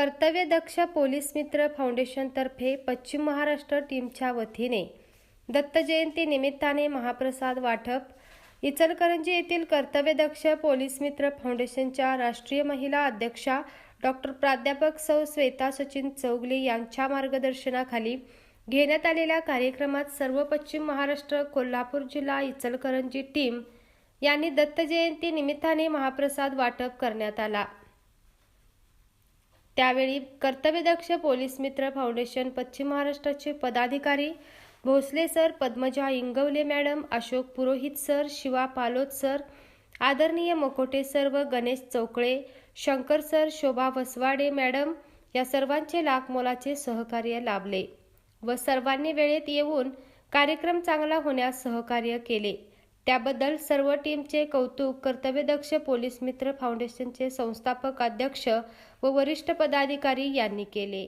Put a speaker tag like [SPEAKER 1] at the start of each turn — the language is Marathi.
[SPEAKER 1] कर्तव्यदक्ष पोलीस मित्र फाउंडेशनतर्फे पश्चिम महाराष्ट्र टीमच्या वतीने दत्त जयंती निमित्ताने महाप्रसाद वाटप. इचलकरंजी येथील कर्तव्यदक्ष पोलीस मित्र फाउंडेशनच्या राष्ट्रीय महिला अध्यक्षा डॉक्टर प्राध्यापक सौ श्वेता सचिन चौगले यांच्या मार्गदर्शनाखाली घेण्यात आलेल्या कार्यक्रमात सर्व पश्चिम महाराष्ट्र कोल्हापूर जिल्हा इचलकरंजी टीम यांनी दत्त जयंती निमित्ताने महाप्रसाद वाटप करण्यात आला. त्यावेळी कर्तव्यदक्ष पोलीस मित्र फाउंडेशन पश्चिम महाराष्ट्राचे पदाधिकारी Bhosale sir Padmaja Ingawale madam Ashok Purohit sir Shiva Palot sir आदरणीय मकोटे सर व गणेश चौकळे शंकर सर शोभा वसवाडे मॅडम या सर्वांचे लाख मोलाचे सहकार्य लाभले व सर्वांनी वेळेत येऊन कार्यक्रम चांगला होण्यास सहकार्य केले. त्याबद्दल सर्व टीमचे कौतुक कर्तव्यदक्ष पोलीस मित्र फाउंडेशनचे संस्थापक अध्यक्ष व वरिष्ठ पदाधिकारी यांनी केले.